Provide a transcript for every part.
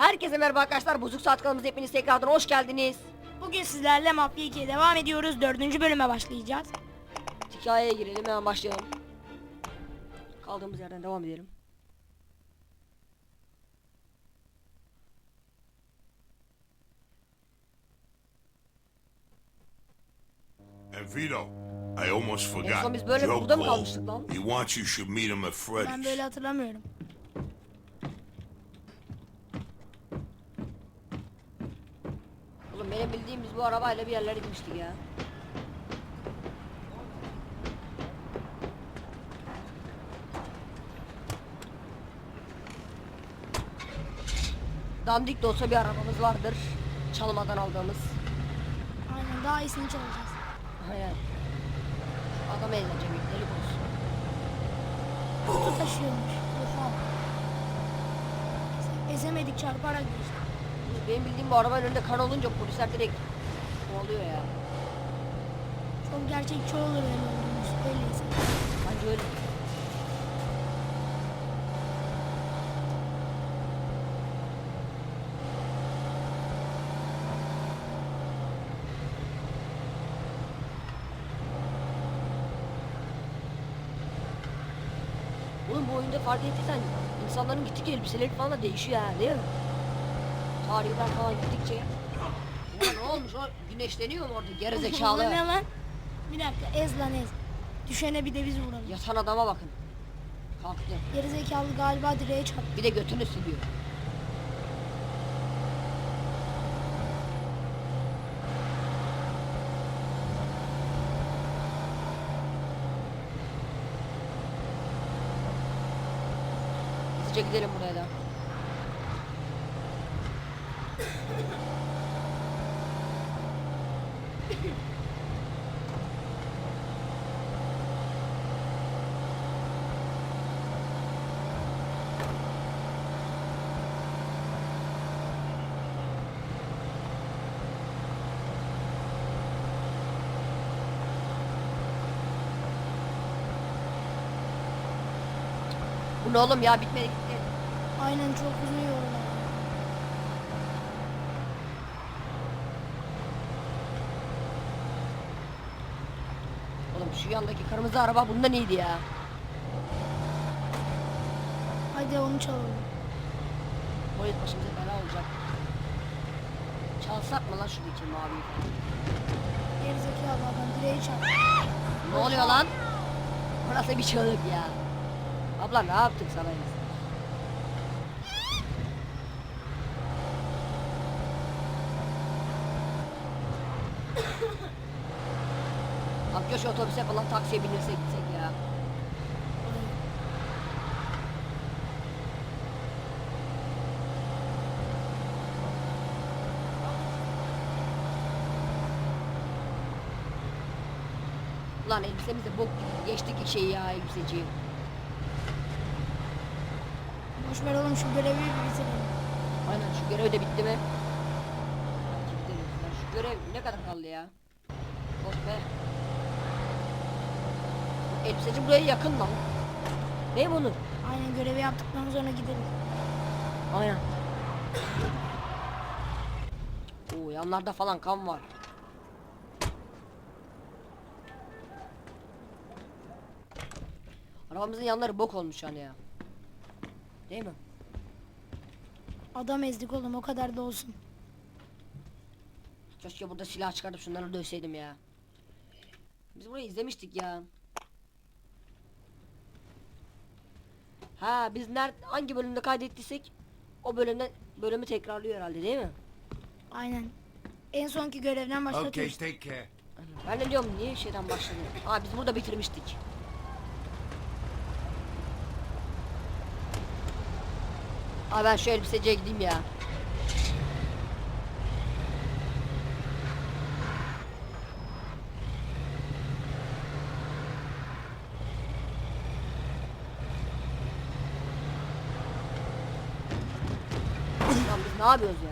Herkese merhaba arkadaşlar. Bozuk Saat kanalımıza hepiniz tekrardan hoş geldiniz. Bugün sizlerle Mafya 2'ye devam ediyoruz. Dördüncü bölüme başlayacağız. Hikayeye girelim hemen başlayalım. Kaldığımız yerden devam edelim. And Vito, I almost En forgot. son biz böyle Joe burada mı Cole, kalmıştık lan? he wants you should meet him at Ben Freddy's. böyle hatırlamıyorum. Oğlum benim bildiğim biz bu arabayla bir yerlere gitmiştik ya. Dandik de olsa bir arabamız vardır. Çalmadan aldığımız. Aynen daha iyisini çalacağız. Aynen. Adam eğleneceğim delik olsun. Kutu taşıyormuş. Oha. Ezemedik çarparak geçti. Benim bildiğim bu arabanın önünde kan olunca polisler direkt kovalıyor ya. Çok gerçekçi olur öyle olduğumuz. Öyleyse. Bence öyle. Oğlum bu oyunda fark ettiysen insanların gittikçe elbiseleri falan da değişiyor ha değil mi? Tarihler falan gittikçe. Ulan ne olmuş o güneşleniyor mu orada gerizekalı? Ulan ne lan? Bir dakika ez lan ez. Düşene bir de biz vuralım. Yatan adama bakın. Kalktı. Gerizekalı galiba direğe çarptı. Bir de götünü siliyor. Hızlıca gidelim buraya da. Bu ne oğlum ya bitmedi gitti. Aynen çok uzun yollar. Oğlum şu yandaki kırmızı araba bundan iyiydi ya. Hadi onu çalalım. Polis başımıza bela olacak. Çalsak mı lan şuradaki maviyi falan? Gerizekalı adam direğe çarptı. Ne oluyor lan? Burası bir çığlık ya. Abla ne yaptık sana biz? Abi şu otobüse falan taksiye binersek gitsek ya. Lan elbisemiz de bok gibi. Geçtik şeyi ya elbiseciyi. Boş ver oğlum şu görevi bir bitirelim. Aynen şu görev de bitti. Lan şu görev ne kadar kaldı ya? Of be. Elbiseci buraya yakın lan. Ne bunu? Aynen görevi yaptıktan sonra gidelim. Aynen. Oo yanlarda falan kan var. Arabamızın yanları bok olmuş yani ya. Değil mi? Adam ezdik oğlum o kadar da olsun. Keşke burada silah çıkartıp şunları dövseydim ya. Biz burayı izlemiştik ya. Ha biz nerede hangi bölümde kaydettiysek o bölümde bölümü tekrarlıyor herhalde değil mi? Aynen. En sonki görevden Okay, başlatıyoruz. take care. Ben de diyorum niye şeyden başladı? Aa biz burada bitirmiştik. Aa ben şu elbiseciye gideyim ya. Lan biz ne yapıyoruz ya?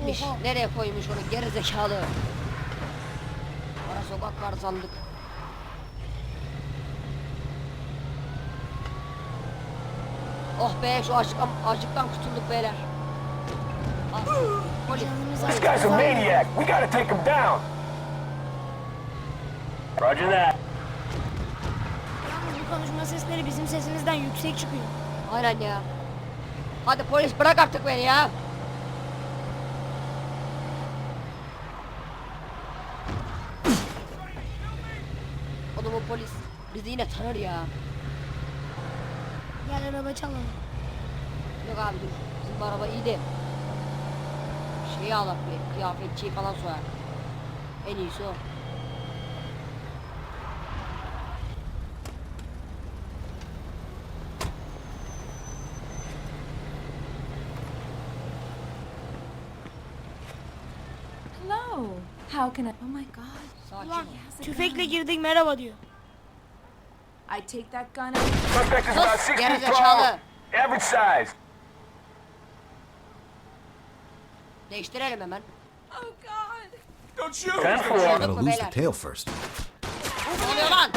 Gitmiş. Oha. Nereye koymuş onu geri zekalı. Ara sokak var sandık. Oh be şu açlıktan, açlıktan kurtulduk beyler. Canımız polis. This guy's a maniac. We gotta take him down. Roger that. Yalnız bu konuşma sesleri bizim sesimizden yüksek çıkıyor. Aynen ya. Hadi polis bırak artık beni ya. Oğlum o polis bizi yine tanır ya. Gel araba çalalım. Yok abi dur. Bizim bu araba iyi de. Şeyi alak bir kıyafetçiyi falan soyar. En iyisi o. Hello. How can I? Oh my God. Ulan tüfekle girdik merhaba diyor. I take that gun out. Suspect is about Sus, six feet gerizekalı. tall. Average size. Değiştirelim hemen. Oh God. Don't shoot! Ten four. Gotta lose the tail first. Ne oluyor lan?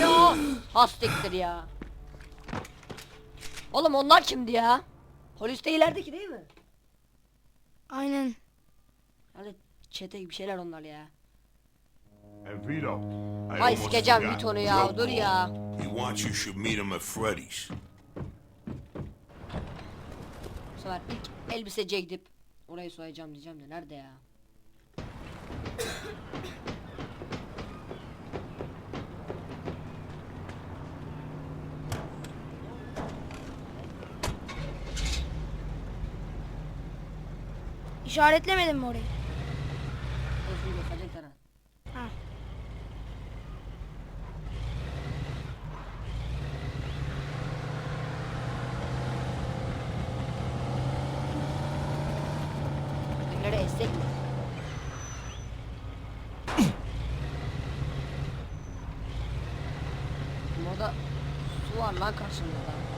Ya hastiktir ya. Oğlum onlar kimdi ya? Polis de ilerideki değil mi? Aynen. Hani çete gibi şeyler onlar ya. Ay sikeceğim forgot. Vito'nu ya, dur ya. He wants you should meet him at Freddy's. Bu sefer ilk elbiseciye gidip orayı soyacağım diyeceğim de nerede ya? İşaretlemedin mi orayı? Özgür gösterecek taraf. Ha. Evlere essek? Burada su var lan karşımızda.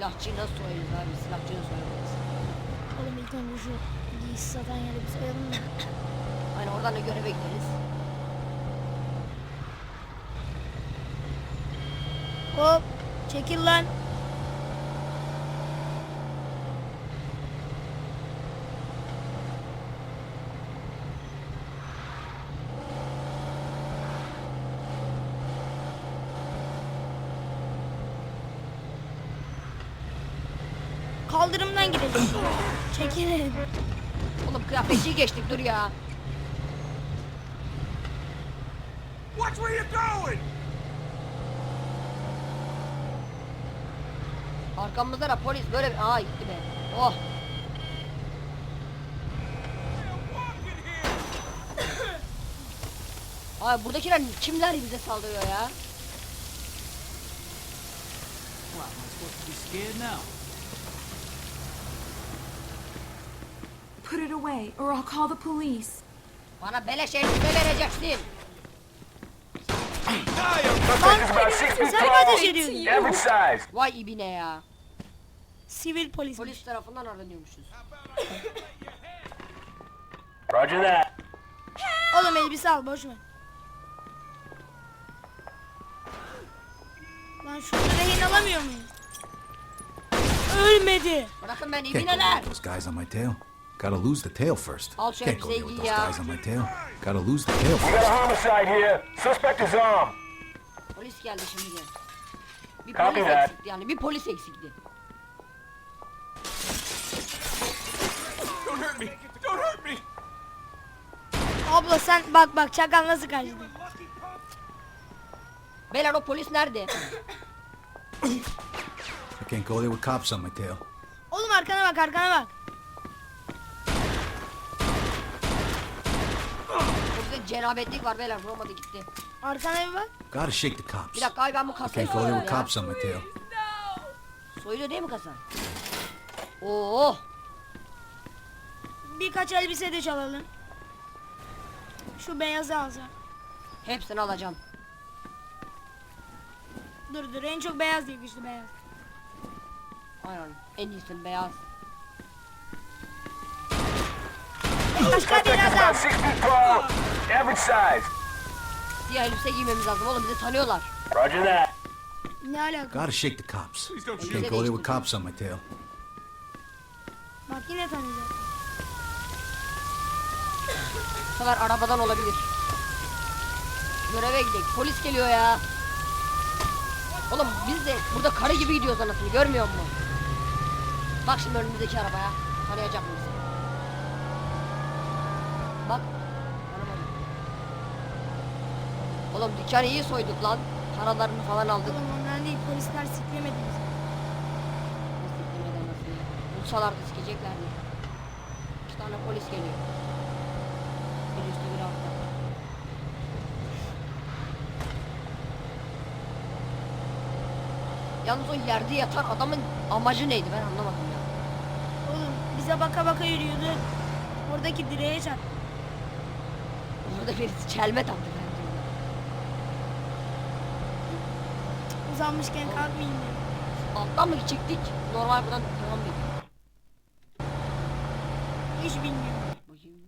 Silahçıyı nasıl soyarız abi? Silahçıyı nasıl soyarız? Oğlum ilk önce şu giysi satan yere bir sayalım mı? Hani oradan da göreve gideriz. Hop. Çekil lan. Kaldırımdan gidelim. Çekilin. Oğlum kıyafetçiyi geçtik dur ya. Watch where you're going! Arkamızda da polis böyle bir... Aa gitti be. Oh. Ay buradakiler kimler bize saldırıyor ya? What, am I supposed to be scared now? Put it away, or I'll call the police. Bana beleş elbise vereceksin. Vay ibine ya. Sivil polis. Polis tarafından aranıyormuşuz. Roger that. Oğlum elbise al boş ver. Lan şunu rehin alamıyor muyum? Ölmedi. Bırakın beni ibineler. those guys on my tail. Gotta lose the tail first. Can't go elbiseyi with those ya. guys on my tail. Gotta lose the tail We got first. a homicide here. Suspect is armed. Polis geldi şimdi. de. Bir Copy polis that. eksikti yani bir polis eksikti. Don't hurt me! Don't hurt me! Abla sen bak bak çakal nasıl kaçtı. Beyler o polis nerede? I can't go there with cops on my tail. Oğlum arkana bak arkana bak. Burada cenabetlik var beyler vuramadı gitti. Arkana bir bak. Gotta shake the cops. Bir dakika abi ben bu kasayı Can't go there soyuyorum with ya. cops on my tail. Soyuluyor değil mi kasa? Oo. Birkaç elbise de çalalım. Şu beyazı alacağım. Hepsini alacağım. Dur dur en çok beyaz değil güçlü beyaz. Aynen. En iyisi beyaz. Başka Suspect biraz Average size. Siyah elbise giymemiz lazım oğlum bizi tanıyorlar. Roger that. Ne alaka? Gotta shake the cops. Please don't shoot. Can't go there with cops on my tail. Bak yine tanıyacak. Bu sefer arabadan olabilir. Göreve gidelim. Polis geliyor ya. Oğlum biz de burada karı gibi gidiyoruz anasını görmüyor musun? Bak şimdi önümüzdeki arabaya. Tanıyacak mıyız? Bak. Oğlum dükkanı iyi soyduk lan. Paralarını falan aldık. Oğlum ondan değil polisler siklemedi bizi. Nasıl demeden nasıl? Bulsalar da sikeceklerdi. İki tane polis geliyor. Bir üstte bir altta. Yalnız o yerde yatan adamın amacı neydi ben anlamadım ya. Oğlum bize baka baka yürüyordu. Oradaki direğe çarptı. Orada birisi çelme taktı bence. Uzanmışken kalkmayayım diye. Alttan mı gidecektik? Normal buradan devam mı? Hiç bilmiyorum. Bakayım.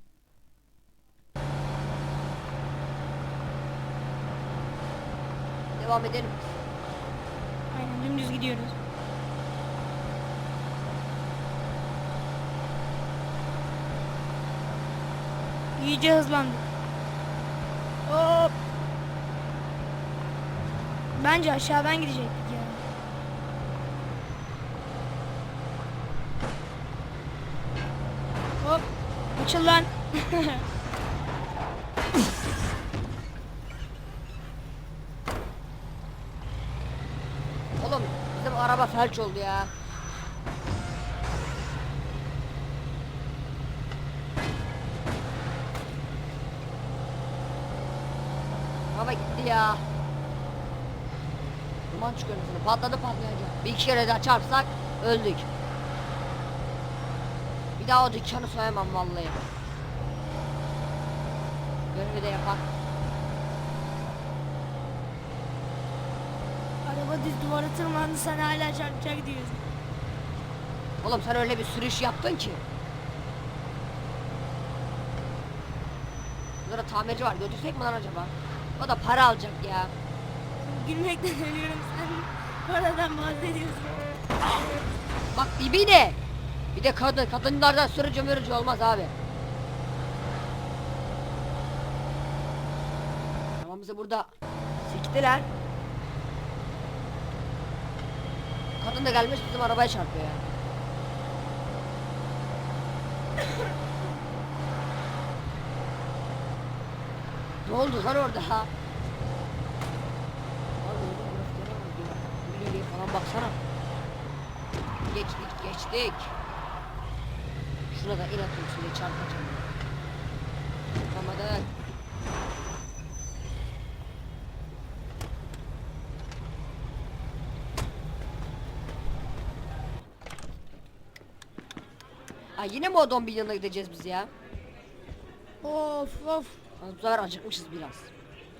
Devam edelim. Aynen dümdüz gidiyoruz. İyice hızlandık. Hop. Bence aşağıdan gidecektik ya. Hop. Açıl lan. Oğlum bizim araba felç oldu ya. Araba gitti ya. Duman çıkıyor mesela. Patladı patlayacak. Bir iki kere daha çarpsak öldük. Bir daha o dükkanı soyamam vallahi. Görevi de yapar. Araba düz duvara tırmandı sen hala çarpacak diyorsun. Oğlum sen öyle bir sürüş yaptın ki. Burada tamirci var. Götürsek mi lan acaba? O da para alacak ya. Gülmekten ölüyorum paradan bahsediyorsun. Bak ibi ne? Bir de kadın. Kadınlardan sürücü mürücü olmaz abi. Arabamızı burada siktiler. Kadın da gelmiş bizim arabaya çarpıyor ya. ne oldu lan orada ha? Abi oğlum, grafiklere bak falan baksana. Geçtik geçtik. Şurada in atayım şuraya çarpacağım. Yapamadım. Ay yine mi o dombi yanına gideceğiz biz ya? Of of. Ama Bu sefer acıkmışız biraz.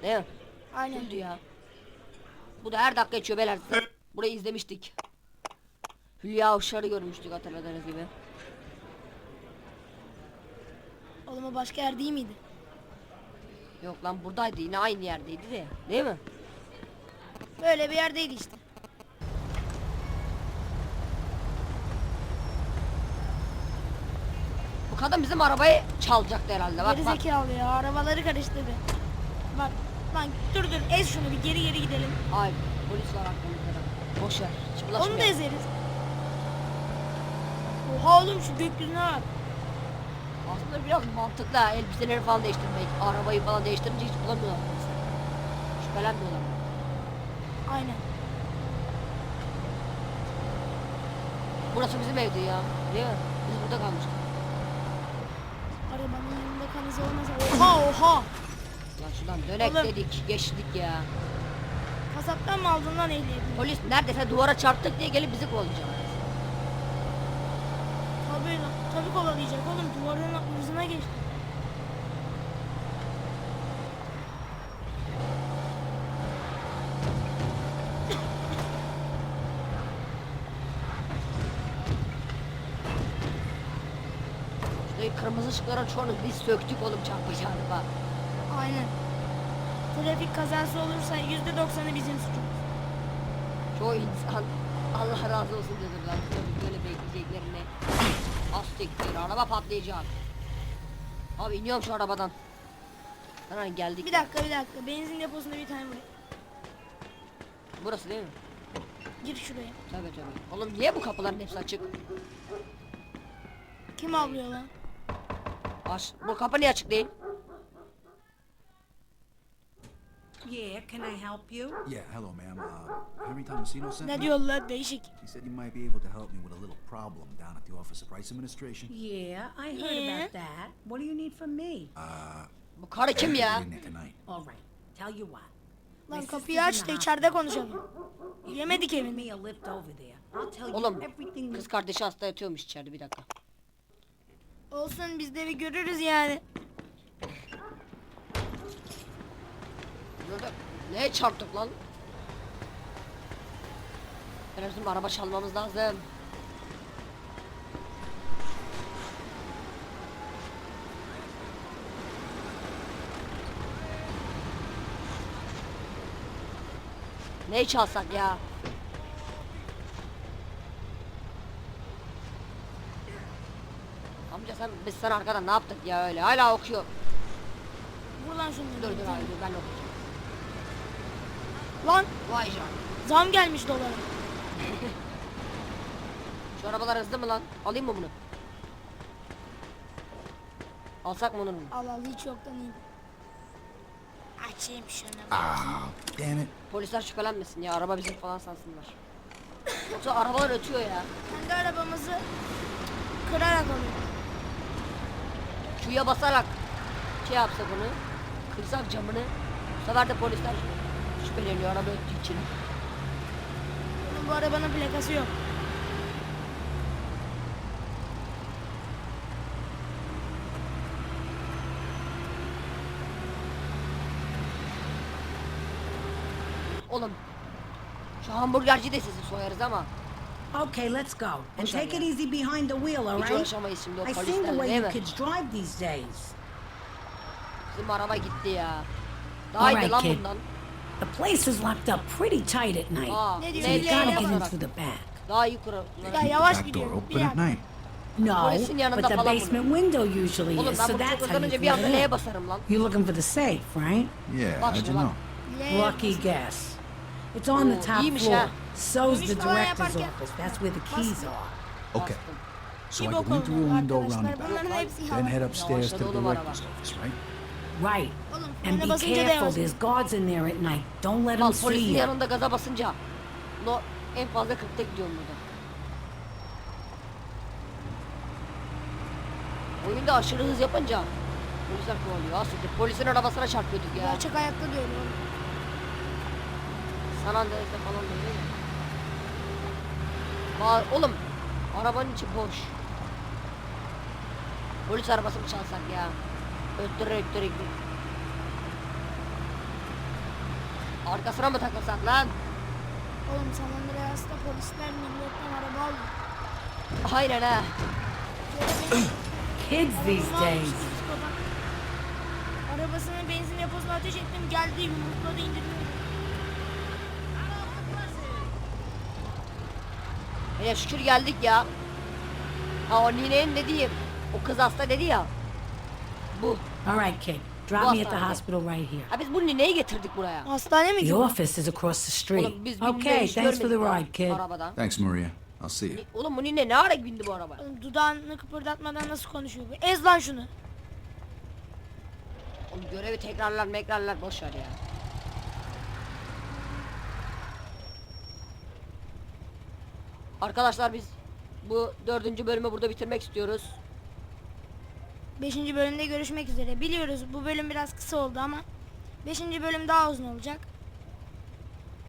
Değil mi? Aynen. Öldü ya. Bu da her dakika geçiyor beyler. Burayı izlemiştik. Hülya Avşar'ı görmüştük hatırladığınız gibi. Oğlum o başka yer değil miydi? Yok lan buradaydı yine aynı yerdeydi de. Değil mi? Böyle bir yerdeydi işte. Bu kadın bizim arabayı çalacaktı herhalde. Bak Geri bak. zekalı ya arabaları karıştırdı. Bak lan dur dur ez şunu bir geri geri gidelim. Ay polis var arkamızda da. Boş ver. Onu da ezeriz. Oha oğlum şu gökyüzüne bak. Aslında biraz mantıklı ha. Elbiseleri falan değiştirmek. Arabayı falan değiştirince hiç bulamıyorlar. Şüphelenmiyorlar. Aynen. Burası bizim evdi ya. Değil mi? Biz burada kalmıştık. Arabanın yanında kanıza olmasa oha oha. Lan şuradan dönek Oğlum. dedik geçtik ya. Kasaptan mı aldın lan ehliyetini? Polis neredeyse duvara çarptık diye gelip bizi kovalayacak. Tabii. Tabii kovalayacak oğlum. Duvarın hızına geçti. Şuradaki kırmızı ışıkların çoğunu biz söktük oğlum çarpacağını bak. Aynen. Trafik kazası olursa yüzde doksanı bizim suçumuz. Çoğu insan Allah razı olsun lan. Tabii böyle bekleyeceklerini. Az siktir araba patlayacak. Abi iniyorum şu arabadan. Hemen geldik. Bir dakika bir dakika. Benzin deposunda bir tane vurayım. Burası değil mi? Gir şuraya. Tabii tabii. Oğlum niye bu kapıların hepsi açık? Kim avlıyor lan? Aç. Bu kapı niye açık değil? Yeah, can I help you? Yeah, hello, ma'am. Uh, Henry Tomasino sent Ne me. diyor lan değişik. He said you might be able to help me with a little problem down at the Office of Price Administration. Yeah, I heard Yeah. about that. What do you need from me? Bu karı kim ya? In there tonight. All right, tell you what. Lan My kapıyı sister's aç in da the içeride hospital. konuşalım. If Yemedik give evini. me a lift over there. I'll tell you Oğlum everything. kız kardeşi hasta yatıyormuş içeride bir dakika. Olsun biz de bir görürüz yani. Burada neye çarptık lan? Bizim araba çalmamız lazım. Neyi çalsak ya? Amca sen biz sen arkadan ne yaptık ya öyle hala okuyor. Vur lan şunu. Dur dur abi ben okuyacağım. Lan Vay canına. zam gelmiş dolara. Şu arabalar hızlı mı lan? Alayım mı bunu? Alsak mı onu? Al al hiç yoktan iyi. Açayım şunu. Ah, damn it. Polisler şüphelenmesin ya araba bizim falan sansınlar. Yoksa arabalar ötüyor ya. Kendi arabamızı kırarak alıyor. Q'ya basarak şey yapsak onu. Kırsak camını. Bu sefer de polisler şüpheleniyor araba öttüğü için. Bunun bu arabanın plakası yok. Oğlum. Şu hamburgerci de sizi soyarız ama. Okay, let's go. And take it easy behind the wheel, all Hiç right? I seen the way you kids drive these days. Bizim araba gitti ya. Daha iyi lan kid. bundan. The place is locked up pretty tight at night. Aa, Ne diyor? So you Neyle gotta get in through the back. Daha iyi kurar. Ya yavaş Back door gidiyor. Open at night. No, Polisin yanında but the falan basement window usually Oğlum is, ben so bunu that's how hızdan you önce bir get anda neye in. basarım lan? You're looking for the safe, right? Yeah, Bak how'd şimdi you bak. know? Lucky guess. It's on the Oo, top iyiymiş floor. ha. So's the Dönüş falan director's yaparken- office. That's where the keys are. Okay. So Bir I go in through a olmadı window arkadaşlar. roundabout. Bunların hepsi Then head upstairs to the Yavaşladı oğlum araba. director's office, right? Right. And be careful. There's guards in there at night. Don't let them Mal see polisin you. yanında gaza basınca no, en fazla 40'ta gidiyorum burada. Oyunda aşırı hız yapınca polisler kovalıyor. Aslında polisin arabasına çarpıyorduk ya. Gerçek hayatta diyor oğlum. San Andreas'ta falan da öyle ya. Ba- Oğlum arabanın içi boş. Polis arabası mı çalsak ya? Öttüre öttüre gidiyor. Arkasına mı takılsak lan? Oğlum San Andreas'ta polisler milletten araba alıyor. Aynen ha. Kids these days. Arabasının benzin deposuna ateş ettim geldi yumrukladı indirdi. Hele şükür geldik ya. Ha o ninenin dediği, o kız hasta dedi ya. Bu. All right, kid. Drop me at the Hastanede. hospital right here. Ha biz bu nineyi getirdik buraya. Hastane mi The ki? office is across the street. Oğlum biz Okay, hiç thanks for the görmedik ride, kid. Arabadan. Thanks, Maria. I'll see you. Oğlum bu nine ne ara bindi bu araba? Oğlum dudağını kıpırdatmadan nasıl konuşuyor bu? Ez lan şunu. Oğlum görevi tekrarlar mekrarlar boş ver ya. Arkadaşlar biz bu dördüncü bölümü burada bitirmek istiyoruz. Beşinci bölümde görüşmek üzere. Biliyoruz bu bölüm biraz kısa oldu ama Beşinci bölüm daha uzun olacak.